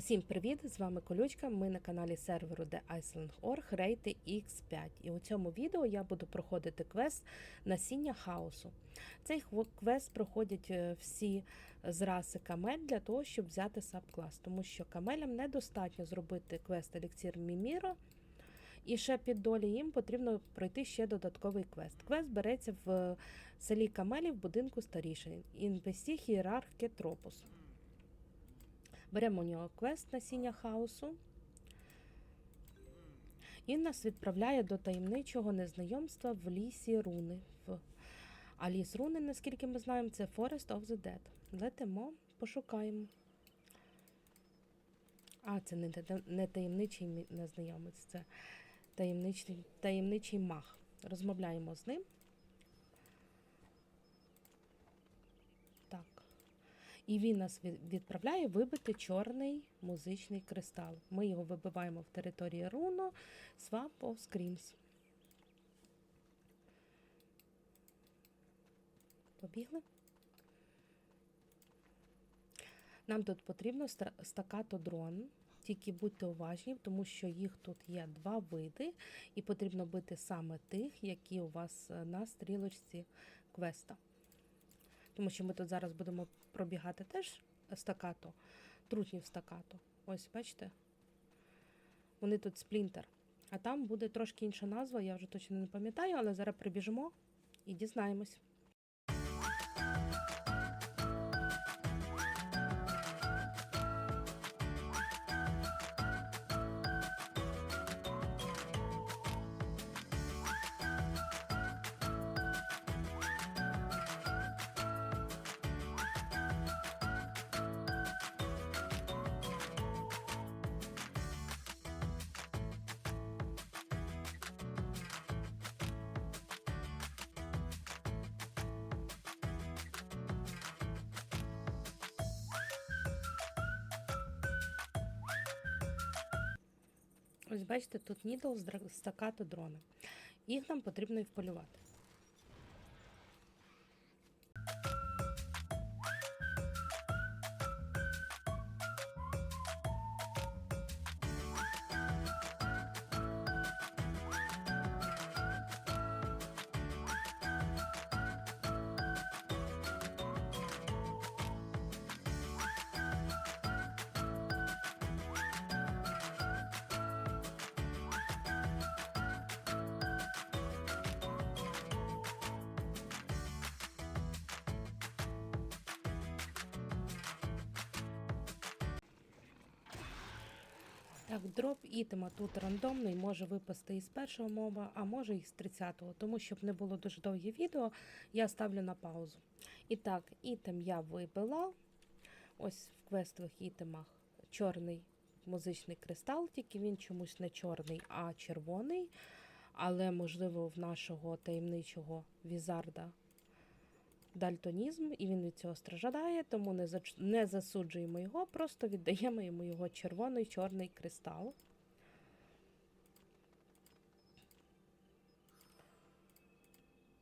Усім привіт! З вами Колючка. Ми на каналі серверу The Iceland.org рейти X5. І у цьому відео я буду проходити квест насіння хаосу. Цей квест проходять е, всі з раси камель для того, щоб взяти сабклас, тому що камелям недостатньо зробити квест Еліксір Міміро. І ще під долі їм потрібно пройти ще додатковий квест. Квест береться в селі Камелі в будинку старішин. Інвесті Хієрарх Кетропус. Беремо у нього квест насіння хаосу. І нас відправляє до таємничого незнайомства в лісі руни. А ліс руни, наскільки ми знаємо, це Forest of the Dead. Летимо, пошукаємо. А, це не, не таємничий незнайомець, це таємничий, таємничий мах. Розмовляємо з ним. Так. І він нас відправляє вибити чорний музичний кристал. Ми його вибиваємо в території Руно, Swamp of Screams. Побігли. Нам тут потрібно стакато дрон. Тільки будьте уважні, тому що їх тут є два види, і потрібно бити саме тих, які у вас е, на стрілочці квеста. Тому що ми тут зараз будемо пробігати теж стакато, трутнів стакато. Ось, бачите? Вони тут сплінтер. А там буде трошки інша назва, я вже точно не пам'ятаю, але зараз прибіжимо і дізнаємось. Ось бачите, тут нідл з стакато дрона. Їх нам потрібно і вполювати. Так, дроп ітема тут рандомний, може випасти із першого моба, а може і з 30-го. Тому щоб не було дуже довге відео, я ставлю на паузу. І так, ітем я вибила. Ось в квестових ітемах чорний музичний кристал, тільки він чомусь не чорний, а червоний. Але, можливо, в нашого таємничого візарда дальтонізм, і він від цього страждає, тому не, зач- не засуджуємо його, просто віддаємо йому його червоний чорний кристал.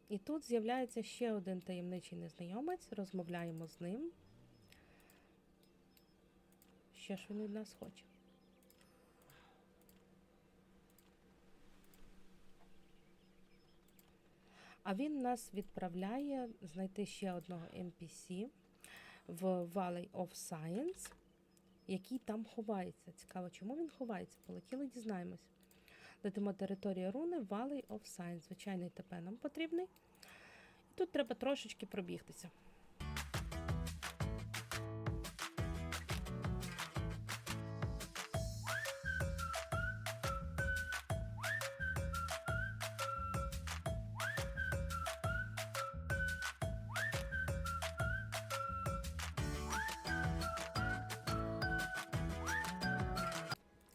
І тут з'являється ще один таємничий незнайомець, розмовляємо з ним. Що ж він від нас хоче? А він нас відправляє знайти ще одного NPC в Valley of Science, який там ховається. Цікаво, чому він ховається? Полетіли, дізнаємось. Летимо територія руни Valley of Science. Звичайний ТП нам потрібний. І тут треба трошечки пробігтися.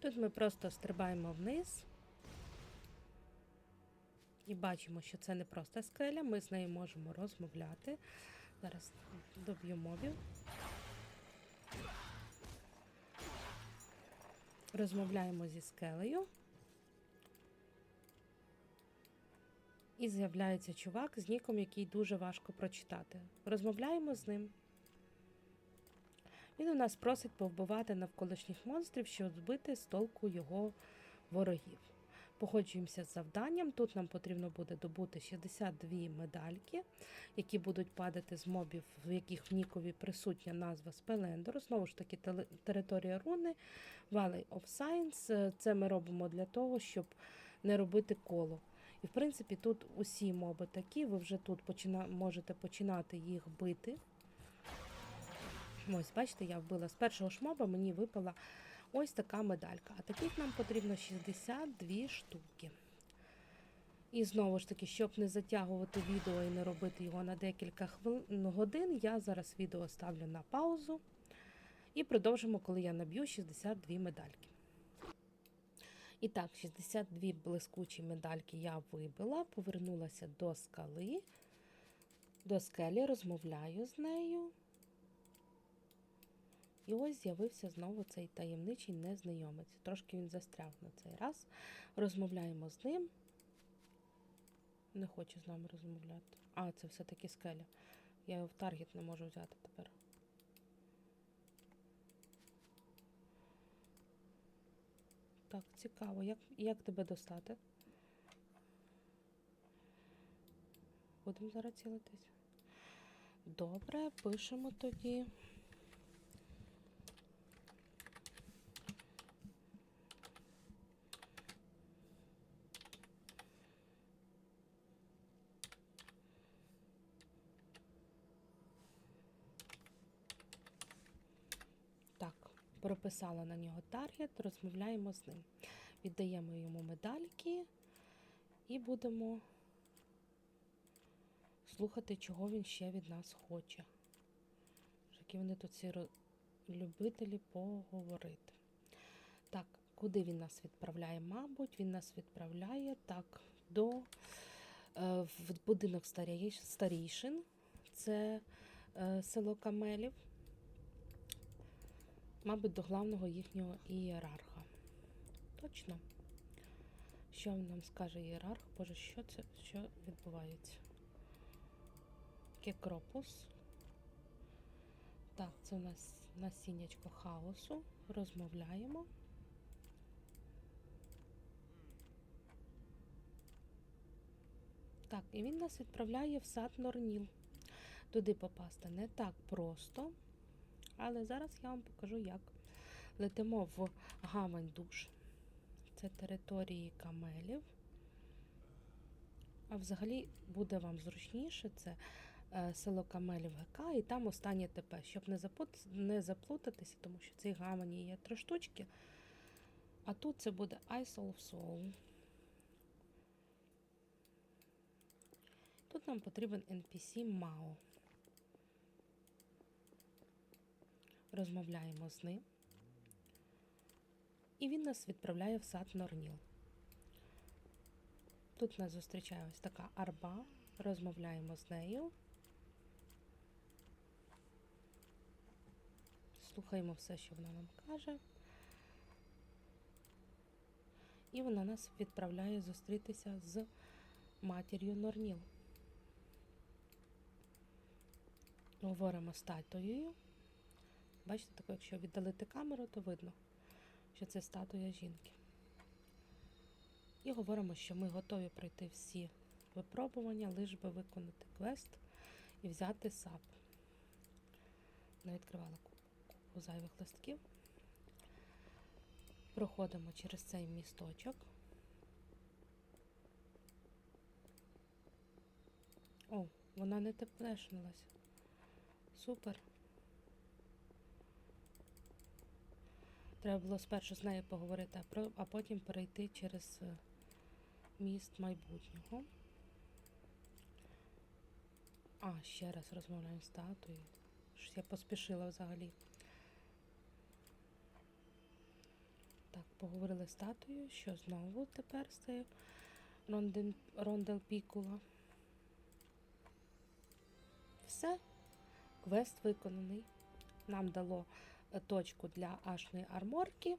Тут ми просто стрибаємо вниз і бачимо, що це не просто скеля, ми з нею можемо розмовляти. Зараз доб'ю мобів. Розмовляємо зі скелею. І з'являється чувак з ніком, який дуже важко прочитати. Розмовляємо з ним. Він у нас просить повбивати навколишніх монстрів, щоб збити з толку його ворогів. Походжуємося з завданням. Тут нам потрібно буде добути 62 медальки, які будуть падати з мобів, в яких в Нікові присутня назва Спелендору. Знову ж таки, територія руни, Valley of Science. Е, Це ми робимо для того, щоб не робити коло. І в принципі, тут усі моби такі, ви вже тут почина... можете починати їх бити. Ось, бачите, я вбила з першого ж моба, мені випала ось така медалька. А таких нам потрібно 62 штуки. І знову ж таки, щоб не затягувати відео і не робити його на декілька хвилин годин, я зараз відео ставлю на паузу і продовжимо, коли я наб'ю 62 медальки. І так, 62 блискучі медальки я вибила, повернулася до скали, до скелі, розмовляю з нею. І ось з'явився знову цей таємничий незнайомець. Трошки він застряг на цей раз. Розмовляємо з ним. Не хоче з нами розмовляти. А, це все-таки скеля. Я його в таргет не можу взяти тепер. Так, цікаво, як, як тебе достати? Будемо зараз цілитись. Добре, пишемо тоді. Так, прописала на нього таргет, розмовляємо з ним. Віддаємо йому медальки і будемо слухати, чого він ще від нас хоче. Які вони тут ро- любителі поговорити. Так, куди він нас відправляє? Мабуть, він нас відправляє так до е, в будинок старій- старійшин. Це е, село Камелів. Мабуть, до главного їхнього ієрарха. Точно. Що нам скаже ієрарх? Боже, що це? Що відбувається? Кекропус. Так, це у нас насіннячко хаосу. Розмовляємо. Так, і він нас відправляє в сад Норніл. Туди попасти не так просто. Але зараз я вам покажу, як летимо в гавань душ. Це території камелів. А взагалі буде вам зручніше це е, село Камелів ГК, і там останнє ТП, щоб не, не заплутатися, тому що в цій гавані є три штучки. А тут це буде Isle of Soul. Тут нам потрібен NPC Мао. Розмовляємо з ним. І він нас відправляє в сад Норніл. Тут нас зустрічає ось така арба. Розмовляємо з нею. Слухаємо все, що вона нам каже. І вона нас відправляє зустрітися з матір'ю Норніл. Говоримо з татою. Бачите, таке, якщо віддалити камеру, то видно, що це статуя жінки. І говоримо, що ми готові пройти всі випробування, лиш би виконати квест і взяти сап. Не відкривала купу, зайвих листків. Проходимо через цей місточок. О, вона не теплешнулася. Супер. Треба було спершу з нею поговорити, а, потім перейти через е, міст майбутнього. А, ще раз розмовляю з статуєю. Щось я поспішила взагалі. Так, поговорили з статуєю, що знову тепер цією Ронден, Рондель Пікула. Все, квест виконаний. Нам дало точку для ашної арморки.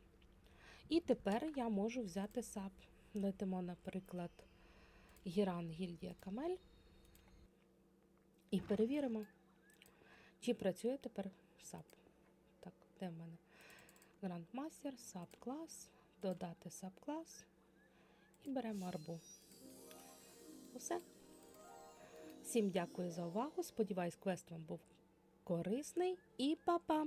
І тепер я можу взяти сап. Летимо, наприклад, Гіран Гільдія Камель. І перевіримо, чи працює тепер сап. Так, Де в мене? Grandmaster, сабклас, додати сабклас і беремо арбу. Усе. Всім дякую за увагу. Сподіваюсь, квест вам був корисний і па-па!